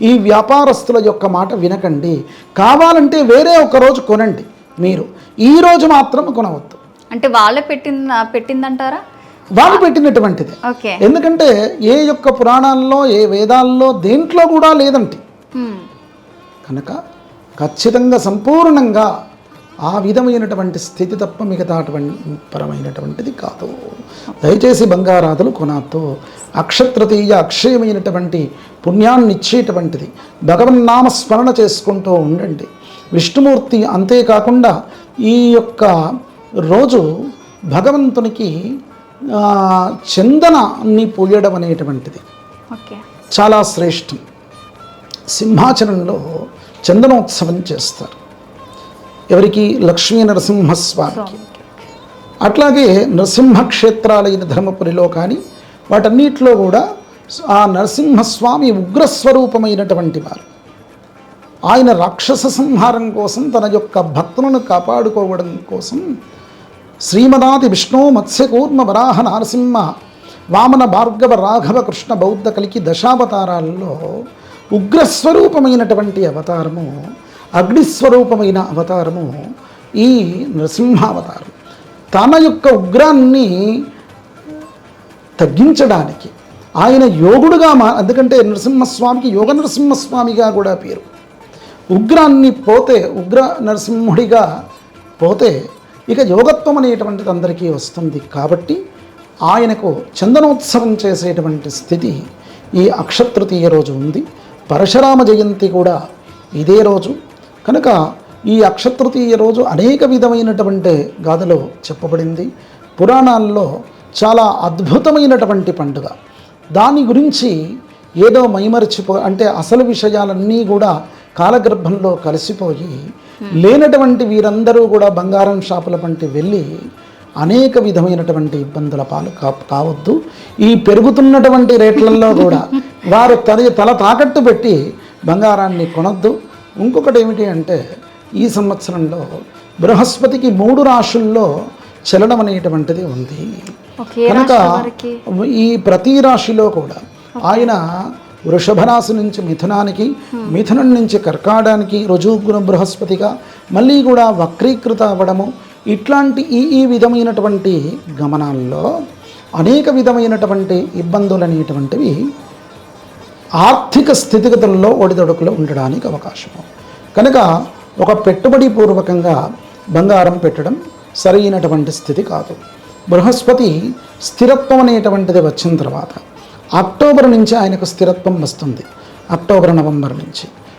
ఈ వ్యాపారస్తుల యొక్క మాట వినకండి. కావాలంటే వేరే ఒక రోజు కొనండి మీరు. ఈ రోజు మాత్రం కొనవద్దు. అంటే వాళ్ళే పెట్టింది పెట్టిందంటారా? వాళ్ళు పెట్టినటువంటిదే. ఎందుకంటే ఏ యొక్క పురాణాల్లో ఏ వేదాల్లో దేంట్లో కూడా లేదంటే. కనుక ఖచ్చితంగా సంపూర్ణంగా ఆ విధమైనటువంటి స్థితి తప్ప మిగతా పరమైనటువంటిది కాదు. దయచేసి బంగారాదులు కొనద్దు అక్షతృతీయ అక్షయమైనటువంటి పుణ్యాన్ని ఇచ్చేటువంటిది భగవన్నామ స్మరణ చేసుకుంటూ ఉండండి. విష్ణుమూర్తి అంతేకాకుండా ఈ యొక్క రోజు భగవంతునికి చందనాన్ని పూయడం అనేటువంటిది. చాలా శ్రేష్టం. సింహాచలంలో చందనోత్సవం చేస్తారు. ఎవరికి? లక్ష్మీ నరసింహస్వామికి. అట్లాగే నరసింహ క్షేత్రాలైన ధర్మపురిలో కానీ వాటన్నిటిలో కూడా ఆ నరసింహస్వామి ఉగ్రస్వరూపమైనటువంటి వారు ఆయన రాక్షస సంహారం కోసం తన యొక్క భక్తులను కాపాడుకోవడం కోసం శ్రీమదాది విష్ణు మత్స్యకూర్మ వరాహ నరసింహ వామన భార్గవ రాఘవ కృష్ణ బౌద్ధ కలికి దశావతారాల్లో ఉగ్రస్వరూపమైనటువంటి అవతారము అగ్నిస్వరూపమైన అవతారము ఈ నరసింహావతారం. తన యొక్క ఉగ్రాన్ని తగ్గించడానికి. ఆయన యోగుడుగా మా ఎందుకంటే నరసింహస్వామికి యోగ నరసింహస్వామిగా కూడా పేరు. ఉగ్రాన్ని పోతే ఉగ్ర నరసింహుడిగా పోతే ఇక యోగత్వం అనేటువంటిది అందరికీ వస్తుంది. కాబట్టి ఆయనకు చందనోత్సవం చేసేటువంటి స్థితి ఈ అక్షతృతీయ రోజు ఉంది. పరశురామ జయంతి కూడా ఇదే రోజు. కనుక ఈ అక్షతృతీయ రోజు అనేక విధమైనటువంటి గాథలో చెప్పబడింది. పురాణాల్లో చాలా అద్భుతమైనటువంటి పండుగ. దాని గురించి ఏదో మైమరిచిపో అంటే అసలు విషయాలన్నీ కూడా కాలగర్భంలో కలిసిపోయి లేనటువంటి వీరందరూ కూడా బంగారం షాపుల వంటి వెళ్ళి అనేక విధమైనటువంటి ఇబ్బందుల పాలు కా కావద్దు. ఈ పెరుగుతున్నటువంటి రేట్లలో కూడా వారు తన తల తాకట్టు పెట్టి బంగారాన్ని కొనొద్దు. ఇంకొకటి ఏమిటి అంటే ఈ సంవత్సరంలో బృహస్పతికి మూడు రాశుల్లో చలనం అనేటువంటిది ఉంది. కనుక ఈ ప్రతి రాశిలో కూడా ఆయన వృషభ రాశి నుంచి మిథునానికి మిథునం నుంచి కర్కాడానికి రుజుగుణ బృహస్పతిగా మళ్ళీ కూడా వక్రీకృత అవ్వడము ఇట్లాంటి ఈ ఈ విధమైనటువంటి గమనాల్లో అనేక విధమైనటువంటి ఇబ్బందులు అనేటువంటివి ఆర్థిక స్థితిగతుల్లో ఒడిదొడుకులు ఉండడానికి అవకాశము. కనుక ఒక పెట్టుబడి పూర్వకంగా బంగారం పెట్టడం సరైనటువంటి స్థితి కాదు. బృహస్పతి స్థిరత్వం అనేటువంటిది వచ్చిన తర్వాత అక్టోబర్ నుంచి ఆయనకు స్థిరత్వం వస్తుంది. అక్టోబర్ నవంబర్ నుంచి.